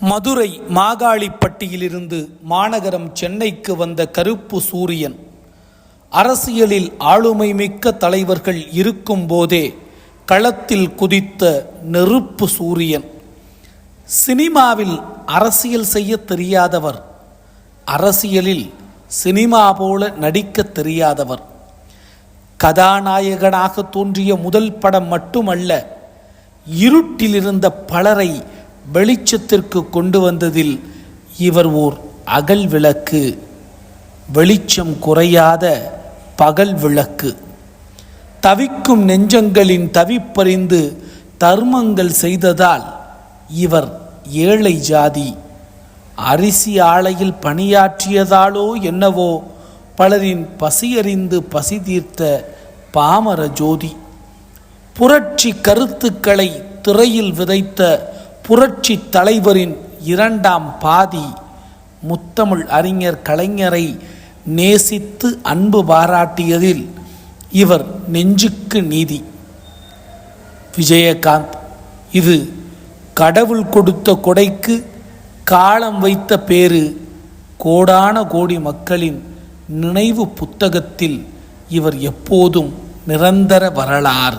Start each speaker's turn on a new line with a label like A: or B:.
A: மதுரை மாகாளிப்பட்டியிலிருந்து மாநகரம் சென்னைக்கு வந்த கருப்பு சூரியன். அரசியலில் ஆளுமை மிக்க தலைவர்கள் இருக்கும்போதே களத்தில் குதித்த நெருப்பு சூரியன். சினிமாவில் அரசியல் செய்ய தெரியாதவர். அரசியலில் சினிமா போல நடிக்க தெரியாதவர். கதாநாயகனாக தோன்றிய முதல் படம் மட்டுமல்ல இருட்டிலிருந்த பலரை வெளிச்சத்திற்கு கொண்டு வந்ததில் இவர் ஓர் அகல் விளக்கு. வெளிச்சம் குறையாத பகல் விளக்கு. தவிக்கும் நெஞ்சங்களின் தவிப்பறிந்து தர்மங்கள் செய்ததால் இவர் ஏழை ஜாதி. அரிசி ஆலையில் பணியாற்றியதாலோ என்னவோ பலரின் பசியறிந்து பசி தீர்த்த பாமர ஜோதி. புரட்சி கருத்துக்களை திரையில் விதைத்த புரட்சி தலைவரின் இரண்டாம் பாதி முத்தமிழ் அறிஞர் கலைஞரை நேசித்து அன்பு பாராட்டியதில் இவர் நெஞ்சுக்கு நீதி. விஜயகாந்த் இது கடவுள் கொடுத்த கொடைக்கு காலம் வைத்த பேரு கோடான கோடி மக்களின் நினைவு புத்தகத்தில் இவர் எப்போதும் நிரந்தர வரலாறு.